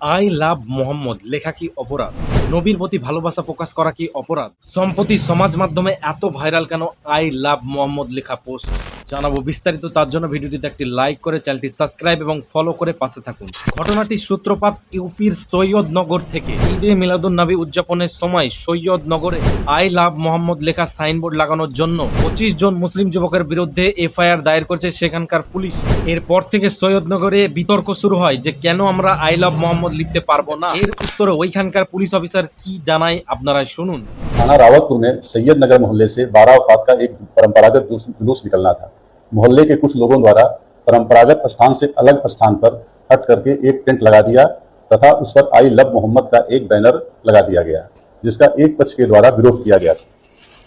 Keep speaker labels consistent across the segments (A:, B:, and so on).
A: I love Mohammad লেখা কি অপরাধ? নবীর প্রতি ভালোবাসা প্রকাশ করা কি অপরাধ? সম্প্রতি সমাজ মাধ্যমে এত ভাইরাল কেন আই লাভ মোহাম্মদ লেখা পোস্ট? জানাব বিস্তারিত, তার জন্য ভিডিওটিতে একটি লাইক করে চ্যানেলটি সাবস্ক্রাইব এবং ফলো করে পাশে থাকুন। ঘটনাটির সূত্রপাত ইউপির সৈয়দনগর থেকে। ঈদে মিলাদুন নবী উদযাপনের সময় সৈয়দনগরে আই লাভ মোহাম্মদ লেখা সাইনবোর্ড লাগানোর জন্য পঁচিশ জন মুসলিম যুবকের বিরুদ্ধে এফআইআর দায়ের করেছে সেখানকার পুলিশ। এরপর থেকে সৈয়দনগরে বিতর্ক শুরু হয় যে কেন আমরা আই লাভ মোহাম্মদ লিখতে পারব না? এর উত্তরে ওইখানকার পুলিশ অফিসার কি জানায় আপনারা শুনুন
B: थाना रावतपुर में सैयद नगर मोहल्ले से बारह वफात का एक परंपरागत जुलूस- जुलूस निकलना था मोहल्ले के कुछ लोगों द्वारा परंपरागत स्थान से अलग स्थान पर हट करके एक टेंट लगा दिया तथा उस पर आई लव मोहम्मद का एक बैनर लगा दिया गया जिसका एक पक्ष के द्वारा विरोध किया गया था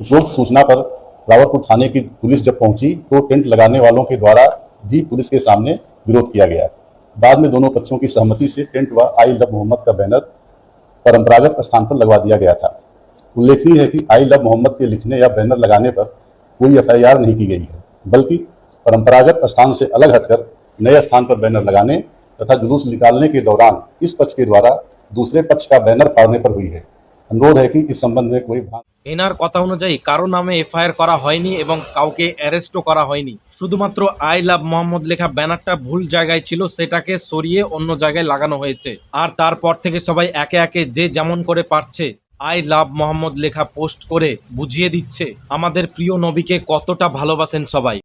B: उपरोक्त सूचना पर रावतपुर थाने की पुलिस जब पहुंची तो टेंट लगाने वालों के द्वारा भी पुलिस के सामने विरोध किया गया बाद में दोनों पक्षों की सहमति से टेंट व आई लव मोहम्मद का बैनर परंपरागत स्थान पर लगवा दिया गया था। उल्लेखनीय है कि आई लव मोहम्मद के लिखने या बैनर लगाने पर कोई एफआईआर नहीं की गई है, बल्कि परंपरागत स्थान से अलग हटकर नए स्थान पर बैनर लगाने तथा जुलूस निकालने के दौरान इस पक्ष के द्वारा दूसरे पक्ष का बैनर फाड़ने पर हुई है। अनुरोध है कि इस संबंध में कोई भ्रांत
A: এনার কথা অনুযায়ী কারো নামে এফআইআর করা হয়নি এবং কাউকে অ্যারেস্টও করা হয়নি শুধুমাত্র আই লাভ মোহাম্মদ লেখা ব্যানারটা ভুল জায়গায় ছিল সেটাকে সরিয়ে অন্য জায়গায় লাগানো হয়েছে আর তারপর থেকে সবাই একে একে যে যেমন করে পারছে আই লাভ মোহাম্মদ লেখা পোস্ট করে বুঝিয়ে দিচ্ছে আমাদের প্রিয় নবীকে কতটা ভালোবাসেন সবাই